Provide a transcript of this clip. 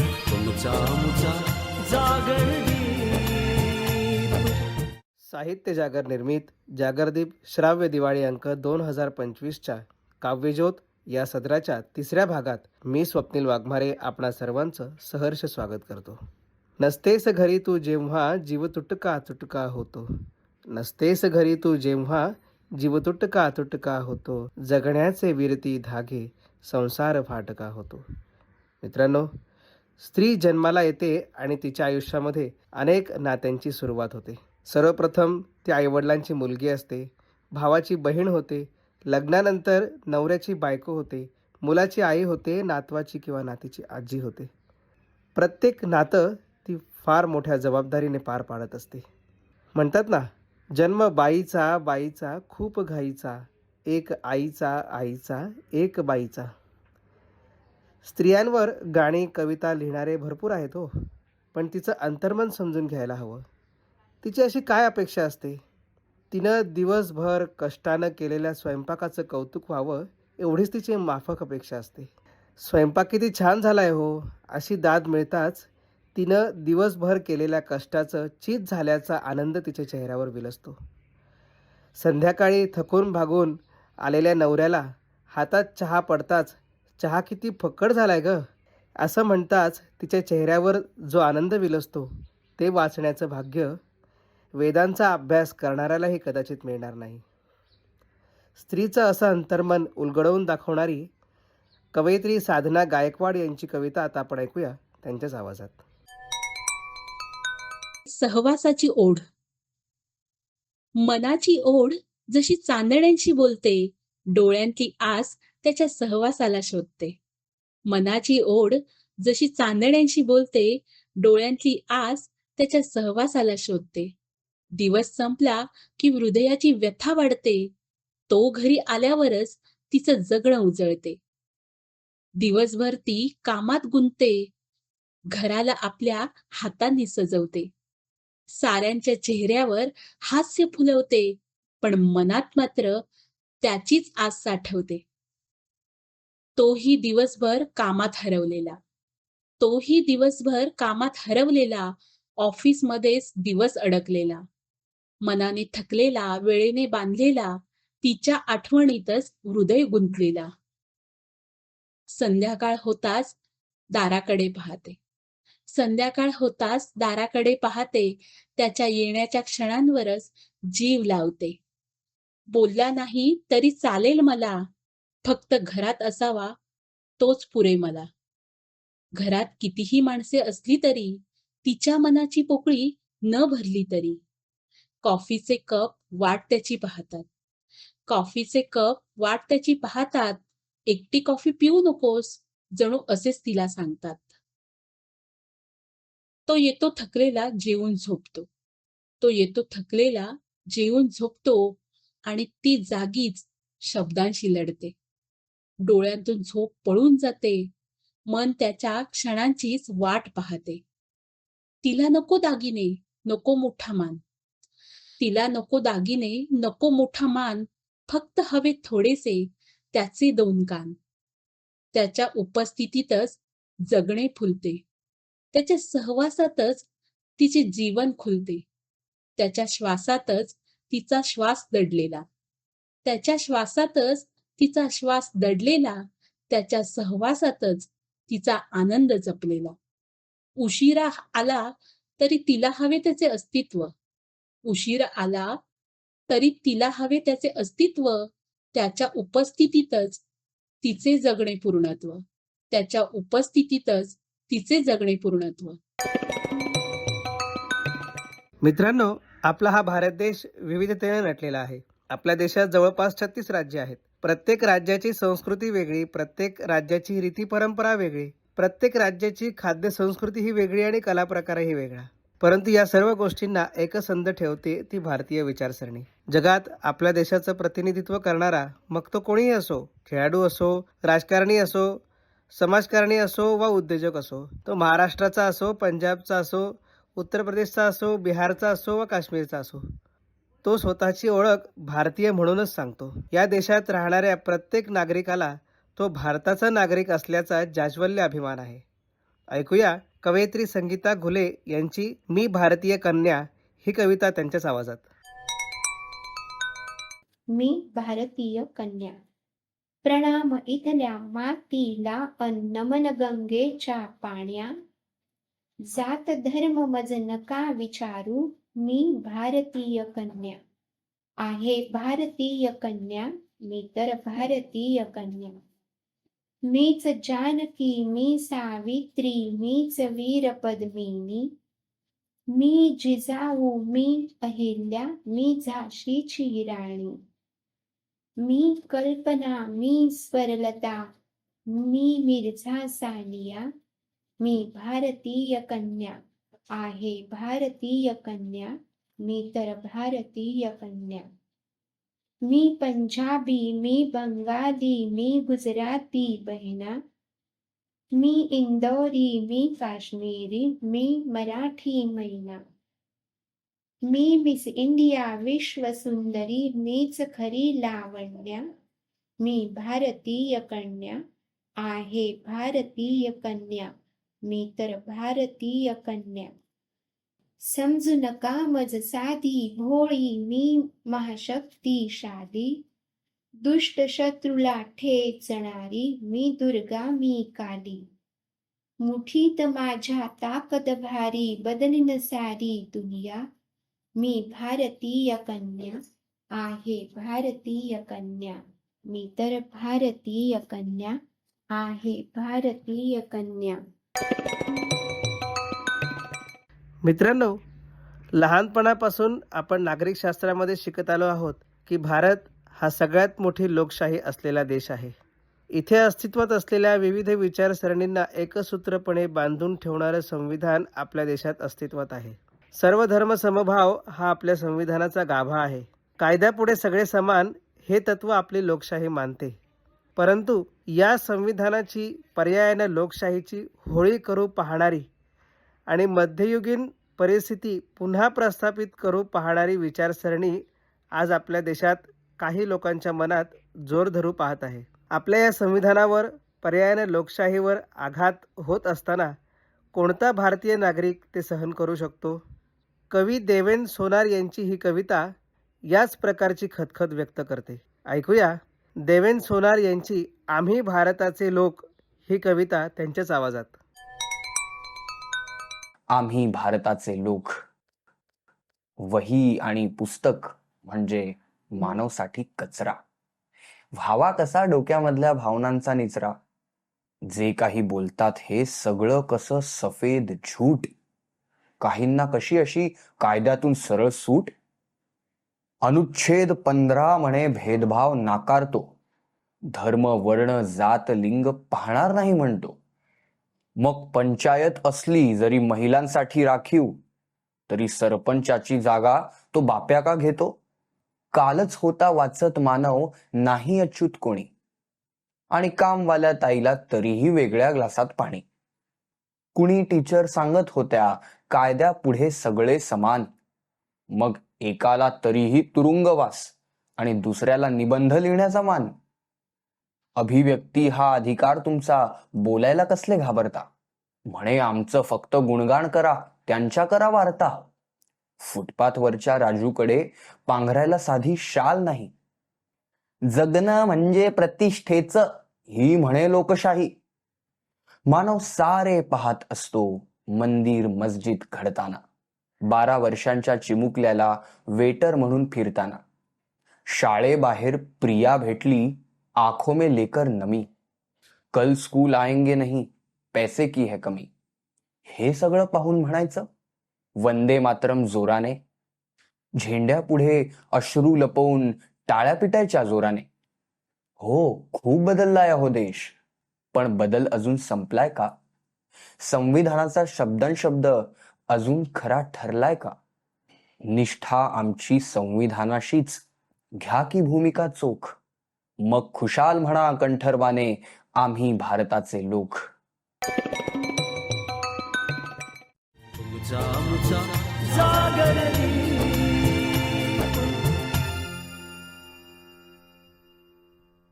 तुमचा मुचा साहित्य जागर निर्मित जागरदीप श्राव्य दिवाळी अंक दोन हजार पंचवीसच्या काव्यज्योत या सदराच्या तिसऱ्या भागात मी स्वप्नील वाघमारे आपणा सर्वांचं सहर्ष स्वागत करतो. नसतेस घरी तू जेव्हा जीव तुटका तुटका होतो. नसतेस घरी तू जेव्हा जीव तुटका तुटका होतो. जगण्याचे विरती धागे संसार फाटका होतो. मित्रांनो स्त्री जन्माला येते आणि तिच्या आयुष्यामध्ये अनेक नात्यांची सुरुवात होते. सर्वप्रथम ती आईवडिलांची मुलगी असते भावाची बहीण होते लग्नानंतर नवऱ्याची बायको होते मुलाची आई होते नातवाची किंवा नातीची आजी होते. प्रत्येक नातं ती फार मोठ्या जबाबदारीने पार पाडत असते. म्हणतात ना जन्म बाईचा बाईचा खूप घाईचा एक आईचा आईचा एक बाईचा. स्त्रियांवर गाणी कविता लिहिणारे भरपूर आहेत हो. पण तिचं अंतर्मन समजून घ्यायला हवं. तिची अशी काय अपेक्षा असते? तिनं दिवसभर कष्टानं केलेल्या स्वयंपाकाचं कौतुक व्हावं एवढीच तिची माफक अपेक्षा असते. स्वयंपाक किती छान झाला आहे हो अशी दाद मिळताच तिनं दिवसभर केलेल्या कष्टाचं चीज झाल्याचा आनंद तिच्या चेहऱ्यावर विलसतो. संध्याकाळी थकून भागून आलेल्या नवऱ्याला हातात चहा पडताच चहा किती फक्कड झालाय ग. असं म्हणताच तिच्या चेहऱ्यावर जो आनंद विलसतो ते वाचण्याचं भाग्य वेदांचा अभ्यास करणाऱ्यालाही कदाचित मिळणार नाही. स्त्रीचं असं अंतर्मन उलगडवून दाखवणारी कवयित्री साधना गायकवाड यांची कविता आता आपण ऐकूया त्यांच्याच आवाजात. सहवासाची ओढ. मनाची ओढ जशी चांदण्यांशी बोलते डोळ्यांतली आस त्याच्या सहवासाला शोधते. मनाची ओढ जशी चांदण्यांशी बोलते डोळ्यांतली आस त्याच्या सहवासाला शोधते. दिवस संपला की हृदयाची व्यथा वाढते. तो घरी आल्यावरच तिचं जगणं उजळते. दिवसभर ती कामात गुंतते. घराला आपल्या हातांनी सजवते. साऱ्यांच्या चेहऱ्यावर हास्य फुलवते पण मनात मात्र त्याचीच आस साठवते. तोही दिवसभर कामात हरवलेला. तोही दिवसभर कामात हरवलेला ऑफिसमध्येच दिवस अडकलेला. मनाने थकलेला वेळेने बांधलेला तिच्या आठवणीतच हृदय गुंतलेला. संध्याकाळ होताच दाराकडे पाहते. संध्याकाळ होताच दाराकडे पाहते त्याच्या येण्याच्या क्षणांवरच जीव लावते. बोलला नाही तरी चालेल मला. फक्त घरात असावा तोच पुरे मला. घरात कितीही माणसे असली तरी तिच्या मनाची पोकळी न भरली तरी. कॉफीचे कप वाट त्याची पाहतात. कॉफीचे कप वाट त्याची पाहतात एकटी कॉफी पिऊ नकोस जणू असेच तिला सांगतात. तो येतो थकलेला जेवून झोपतो. तो येतो थकलेला जेवून झोपतो आणि ती जागीच शब्दांशी लढते. डोळ्यांतून झोप पळून जाते. मन त्याच्या क्षणांचीच वाट पाहते. तिला नको दागिने नको मोठा मान. तिला नको दागिने नको मोठा मान फक्त हवे थोडेसे त्याचे दोन कान. त्याच्या उपस्थितीतच जगणे फुलते. त्याच्या सहवासातच तिचे जीवन खुलते. त्याच्या श्वासातच तिचा श्वास दडलेला. त्याच्या श्वासातच तिचा श्वास दडलेला त्याच्या सहवासातच तिचा आनंद जपलेला. उशिरा आला तरी तिला हवे त्याचे अस्तित्व. उशीर आला तरी तिला हवे त्याचे अस्तित्व त्याच्या उपस्थितीतच तिचे जगणे पूर्णत्व. त्याच्या उपस्थितीतच तिचे जगणे पूर्णत्व. मित्रांनो आपला हा भारत देश विविधतेने नटलेला आहे. आपल्या देशात जवळपास छत्तीस राज्य आहेत. प्रत्येक राज्याची संस्कृती वेगळी प्रत्येक राज्याची रीती परंपरा वेगळी प्रत्येक राज्याची खाद्य संस्कृती ही वेगळी आणि कला प्रकारही वेगळा. परंतु या सर्व गोष्टींना एकसंध ठेवते ती भारतीय विचारसरणी. जगात आपल्या देशाचं प्रतिनिधित्व करणारा मग तो कोणीही असो खेळाडू असो राजकारणी असो समाजकारणी असो वा उद्योजक असो तो महाराष्ट्राचा असो पंजाबचा असो उत्तर प्रदेशचा असो बिहारचा असो वा काश्मीरचा असो तो स्वतःची ओळख भारतीय म्हणूनच सांगतो. या देशात राहणाऱ्या प्रत्येक नागरिकाला तो भारताचा नागरिक असल्याचा जाज्वल्य अभिमान आहे. ऐकूया कवयित्री संगीता घुले यांची मी भारतीय कन्या ही कविता त्यांच्याच आवाजात. मी भारतीय कन्या. प्रणाम इथल्या मातीला अन्नमन गंगेच्या पाण्या. जात धर्म मज नका विचारू. मी भारतीय कन्या. आहे भारतीय कन्या मी तर भारतीय कन्या. मीच जानकी मी सावित्री मीच वीर पद्मिनी मी जिजाऊ मी अहिल्या मी झाशीची राणी. मी कल्पना मी स्वरलता. मी मिर्झा सानिया मी भारतीय कन्या. आहे. भारतीय कन्या मी तर भारतीय कन्या. मी पंजाबी मी बंगाली मी गुजराती बहिणा. मी इंदोरी मी काश्मीरी मी मराठी महिना मी मिस इंडिया विश्व सुंदरी मीच खरी लावण्या. मी भारतीय कन्या आहे भारतीय कन्या. मी तर भारतीय कन्या. समजू नका मज साधी भोळी मी महाशक्तिशाली दुष्ट शत्रूला ठेचणारी मी दुर्गा मी काली. मुठीत माझ्या ताकद भारी बदलिन सारी दुनिया. मी भारतीय कन्या आहे भारतीय कन्या. मी तर भारतीय कन्या आहे भारतीय कन्या. मित्रांनो लहानपणापासून आपण नागरिक शास्त्रामध्ये शिकत आलो आहोत की भारत हा सगळ्यात मोठी लोकशाही असलेला देश आहे. इथे अस्तित्वात असलेल्या विविध विचारसरणींना एकसूत्रपणे बांधून ठेवणारं संविधान आपल्या देशात अस्तित्वात आहे. सर्व धर्म समभाव हा आपल्या संविधानाचा गाभा आहे. कायद्यापुढे सगळे समान हे तत्व आपली लोकशाही मानते. परंतु या संविधानाची पर्यायानं लोकशाहीची होळी करू पाहणारी आणि मध्ययुगीन परिस्थिती पुन्हा प्रस्थापित करू पाहणारी विचारसरणी आज आपल्या देशात काही लोकांच्या मनात जोर धरू पाहत आहे. आपल्या या संविधानावर पर्यायाने लोकशाहीवर आघात होत असताना कोणता भारतीय नागरिक ते सहन करू शकतो? कवी देवेन सोनार यांची ही कविता याच प्रकारची खतखत व्यक्त करते. ऐकूया. देवेन सोनार यांची आम्ही भारताचे लोक ही कविता त्यांच्याच आवाजात. आम्ही भारताचे लोक. वही आणि पुस्तक म्हणजे मानवसाठी कचरा. व्हावा कसा डोक्यामधल्या भावनांचा निचरा. जे काही बोलतात हे सगळं कसं सफेद झूट काहींना कशी अशी कायद्यातून सरळ सूट? अनुच्छेद पंधरा म्हणे भेदभाव नाकारतो. धर्म वर्ण जात लिंग पाहणार नाही म्हणतो. मग पंचायत असली जरी महिलांसाठी राखीव तरी सरपंचाची जागा तो बाप्या का घेतो? कालच होता वाचत मानव नाही अच्युत कोणी. आणि कामवाल्या ताईला तरीही वेगळ्या ग्लासात पाणी. कुणी टीचर सांगत होत्या कायद्या पुढे सगळे समान. मग एकाला तरीही तुरुंगवास आणि दुसऱ्याला निबंध लिहिण्याचा मान. अभिव्यक्ती हा अधिकार तुमचा बोलायला कसले घाबरता? म्हणे आमचं फक्त गुणगान करा त्यांच्या करा वार्ता. फुटपाथवरच्या राजूकडे पांघरायला साधी शाल नाही. जगणं म्हणजे प्रतिष्ठेच ही म्हणे लोकशाही. मानव सारे पाहत असतो मंदिर मस्जिद घडताना. बारा वर्षांच्या चिमुकल्याला वेटर म्हणून फिरताना. शाळेबाहेर प्रिया भेटली आंखों में लेकर नमी। कल स्कूल आएंगे नहीं पैसे की है कमी। हे सगळं पाहून म्हणायचं? वंदे मातरम जोराने। झेंड्या पुढे अश्रू लपवून टाळ्या पिटायच्या जोराने। हो खूप बदललाय हो देश. पण बदल अजून संपलाय का? संविधानाचा शब्दांशब्द अजून खरा ठरलाय का? निष्ठा आमची संविधानाशीच. घ्या की भूमिका चोख. मग खुशाल म्हणा कंठरवाने आम्ही भारताचे लोक. जागरणी.